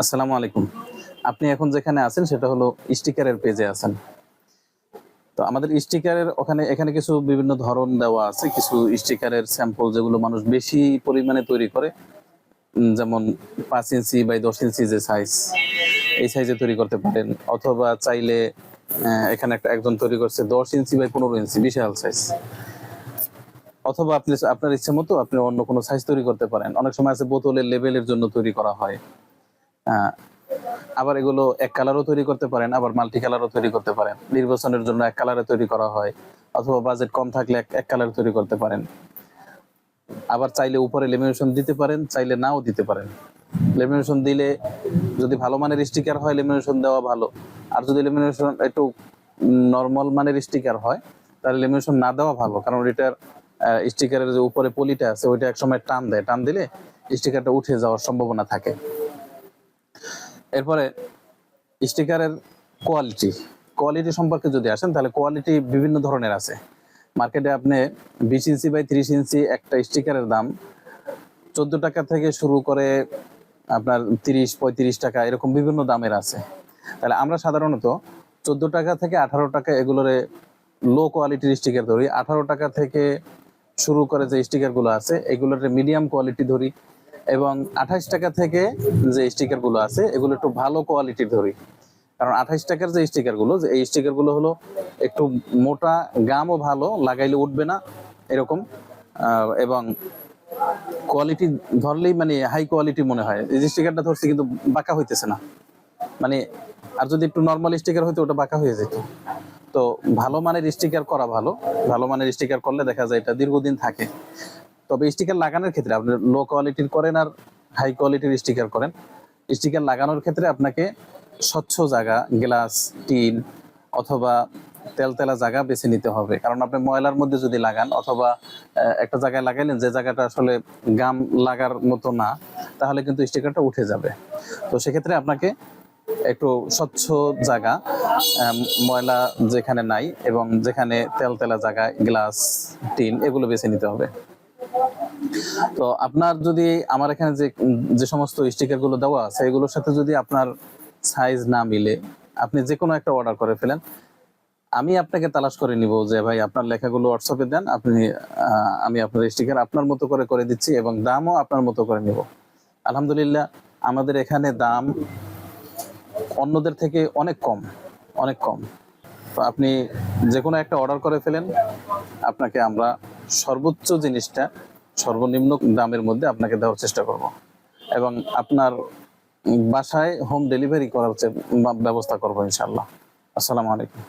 আসসালামু আলাইকুম। আপনি এখন যেখানে আছেন সেটা হলো স্টিকারের পেজে আছেন। তো আমাদের স্টিকারের ওখানে, এখানে কিছু বিভিন্ন ধরন দেওয়া আছে, কিছু স্টিকারের স্যাম্পল যেগুলো মানুষ বেশি পরিমাণে তৈরি করে। যেমন পাঁচ ইঞ্চি বাই দশ ইঞ্চি যে সাইজ এই সাইজে তৈরি করতে পারেন। অথবা চাইলে এখানে একটা একজন তৈরি করছে দশ ইঞ্চি বাই পনেরো ইঞ্চি, বিশাল সাইজ অথবা আপনি, আপনার ইচ্ছে মতো আপনি অন্য কোনো সাইজ তৈরি করতে পারেন। অনেক সময় আছে বোতলের লেভেলের জন্য তৈরি করা হয়। আবার এগুলো এক কালারও তৈরি করতে পারেন, আবার মাল্টি কালারও তৈরি করতে পারেন। নির্বাচনের জন্য এক কালারে তৈরি করা হয়, অথবা বাজেট কম থাকলে এক এক কালার তৈরি করতে পারেন। আবার চাইলে উপরে লেমিনেশন দিতে পারেন, চাইলে নাও দিতে পারেন। লেমিনেশন দিলে যদি ভালো মানের স্টিকার হয় লেমিনেশন দেওয়া ভালো। আর যদি লেমিনেশন একটু নর্মাল মানের স্টিকার হয়, তাহলে লেমিনেশন না দেওয়া ভালো। কারণ এটার স্টিকারের যে উপরে পলিটা আছে, ওইটা একসময় টান দেয়। টান দিলে স্টিকারটা উঠে যাওয়ার সম্ভাবনা থাকে। এরপরে স্টিকারের কোয়ালিটি কোয়ালিটি সম্পর্কে যদি আসেন, তাহলে কোয়ালিটি বিভিন্ন ধরনের আছে। মার্কেটে আপনি বিশ ইঞ্চি বাই ত্রিশ ইঞ্চি একটা স্টিকারের দাম চোদ্দ টাকা থেকে শুরু করে আপনার তিরিশ, পঁয়ত্রিশ টাকা এরকম বিভিন্ন দামের আছে। তাহলে আমরা সাধারণত চোদ্দ টাকা থেকে আঠারো টাকা এগুলোরে লো কোয়ালিটির স্টিকার ধরি। আঠারো টাকা থেকে শুরু করে যে স্টিকারগুলো আছে এগুলোর মিডিয়াম কোয়ালিটি ধরি। এবং আঠাইশ টাকা থেকে যে স্টিকারগুলো আছে, এগুলো একটু ভালো কোয়ালিটির ধরি। কারণ আঠাইশ টাকার যে স্টিকারগুলো, যে এই স্টিকারগুলো হলো একটু মোটা গামও ভালো, লাগাইলে উঠবে না, এরকম। এবং কোয়ালিটি ধরলেই মানে হাই কোয়ালিটি মনে হয়। এই স্টিকারটা ধরছি কিন্তু বাঁকা হইতেছে না। মানে আর যদি একটু নর্মাল স্টিকার হইতো, ওটা বাঁকা হয়ে যেত। তো ভালো মানের স্টিকার করা ভালো। ভালো মানের স্টিকার করলে দেখা যায় এটা দীর্ঘদিন থাকে। তবে স্টিকার লাগানোর ক্ষেত্রে আপনি লো কোয়ালিটির করেন আর হাই কোয়ালিটির স্টিকার করেন। স্টিকার লাগানোর ক্ষেত্রে আপনাকে স্বচ্ছ জায়গা গ্লাস টিন অথবা তেলতেলা জায়গা বেছে নিতে হবে। কারণ আপনি ময়লার মধ্যে যদি লাগান অথবা একটা জায়গায় লাগাইলেন যে জায়গাটা আসলে গাম লাগার মতো না, তাহলে কিন্তু স্টিকারটা উঠে যাবে। তো সেক্ষেত্রে আপনাকে একটু স্বচ্ছ জায়গা ময়লা যেখানে নাই এবং যেখানে তেলতেলা জায়গা গ্লাস টিন এগুলো বেছে নিতে হবে। তো আপনার যদি আমার এখানে যে যে সমস্ত স্টিকারগুলো দেওয়া আছে, এগুলোর সাথে যদি আপনার সাইজ না মিলে, আপনি যে কোনো একটা অর্ডার করে ফেলেন, আমি আপনাকে তালাশ করে নিব যে, ভাই, আপনার লেখাগুলো হোয়াটসঅ্যাপে দেন, আপনি আমি আপনার স্টিকার আপনার মতো করে করে দিচ্ছি এবং দামও আপনার মতো করে নিব। আলহামদুলিল্লাহ, আমাদের এখানে দাম অন্যদের থেকে অনেক কম অনেক কম। তো আপনি যে কোনো একটা অর্ডার করে ফেলেন, আপনাকে আমরা সর্বোচ্চ জিনিসটা সর্বনিম্ন দামের মধ্যে আপনাকে দেওয়ার চেষ্টা করব। এবং আপনার বাসায় হোম ডেলিভারি করার ব্যবস্থা করব ইনশাল্লাহ আসসালামু আলাইকুম।